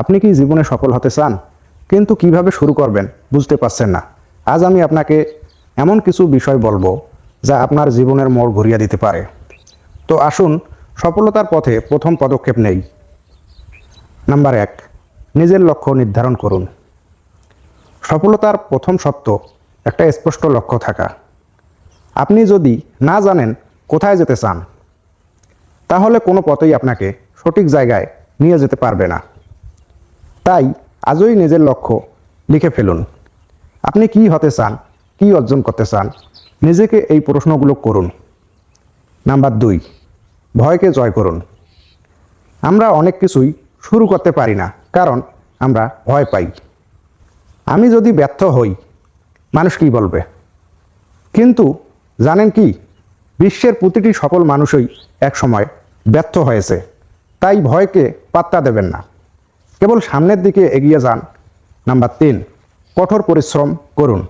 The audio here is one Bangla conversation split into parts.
আপনি কি জীবনে সফল হতে চান? কিন্তু কীভাবে শুরু করবেন বুঝতে পারছেন না। আজ আমি আপনাকে এমন কিছু বিষয় বলব যা আপনার জীবনের মোড় ঘুরিয়ে দিতে পারে। তো আসুন, সফলতার পথে প্রথম পদক্ষেপ নেই। নাম্বার এক, নিজের লক্ষ্য নির্ধারণ করুন। সফলতার প্রথম সত্য একটা স্পষ্ট লক্ষ্য থাকা। আপনি যদি না জানেন কোথায় যেতে চান, তাহলে কোনো পথেই আপনাকে সঠিক জায়গায় নিয়ে যেতে পারবে না। তাই আজই নিজের লক্ষ্য লিখে ফেলুন। আপনি কি হতে চান? কি অর্জন করতে চান? নিজেকে এই প্রশ্নগুলো করুন। নাম্বার দুই, ভয়কে জয় করুন। আমরা অনেক কিছুই শুরু করতে পারি না, কারণ আমরা ভয় পাই। আমি যদি ব্যর্থ হই, মানুষ কি বলবে? কিন্তু জানেন কি, বিশ্বের প্রতিটি সফল মানুষই একসময় ব্যর্থ হয়েছে, তাই ভয়কে পাত্তা দেবেন না। কেবল সামনের দিকে এগিয়ে যান। নাম্বার তিন, কঠোর পরিশ্রম করুন।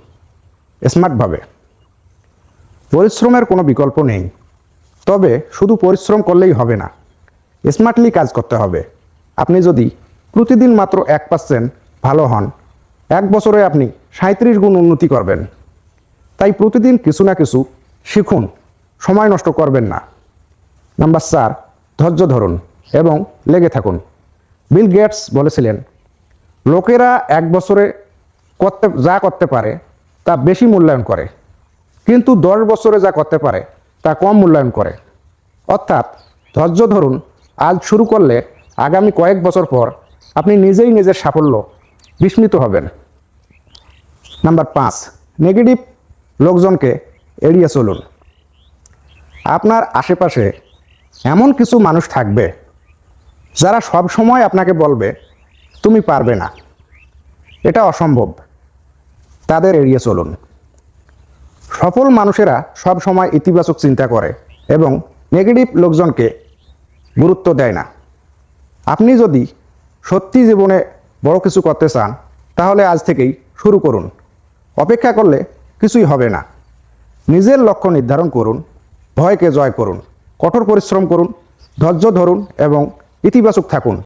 স্মার্টভাবে। পরিশ্রমের কোনো বিকল্প নেই। তবে শুধু পরিশ্রম করলেই হবে না। স্মার্টলি কাজ করতে হবে। আপনি যদি প্রতিদিন মাত্র এক পার্সেন্ট ভালো হন, এক বছরে আপনি সাঁত্রিশ গুণ উন্নতি করবেন। তাই প্রতিদিন কিছু না কিছু শিখুন, সময় নষ্ট করবেন না। নাম্বার চার, ধৈর্য ধরুন এবং লেগে থাকুন। বিল গেটস বলেছিলেন, লোকেরা এক বছরে করতে, যা করতে পারে, তা বেশি মূল্যায়ন করে। কিন্তু দশ বছরে যা করতে পারে, তা কম মূল্যায়ন করে। অর্থাৎ ধৈর্য ধরুন, আজ শুরু করলে আগামী কয়েক বছর পর আপনি নিজেই নিজের সাফল্য বিস্মিত হবেন। নাম্বার পাঁচ, নেগেটিভ লোকজনকে এড়িয়ে চলুন। আপনার আশেপাশে এমন কিছু মানুষ থাকবে যারা সব সময় আপনাকে বলবে, তুমি পারবে না। এটা অসম্ভব। তাদের এড়িয়ে চলুন। সফল মানুষেরা সব সময় ইতিবাচক চিন্তা করে এবং নেগেটিভ লোকজনকে গুরুত্ব দেয় না। আপনি যদি সত্যি জীবনে বড় কিছু করতে চান, তাহলে আজ থেকেই শুরু করুন। অপেক্ষা করলে কিছুই হবে না। নিজের লক্ষ্য নির্ধারণ করুন, ভয়কে জয় করুন, কঠোর পরিশ্রম করুন, ধৈর্য ধরুন এবং ইতিবাচক থাকুন।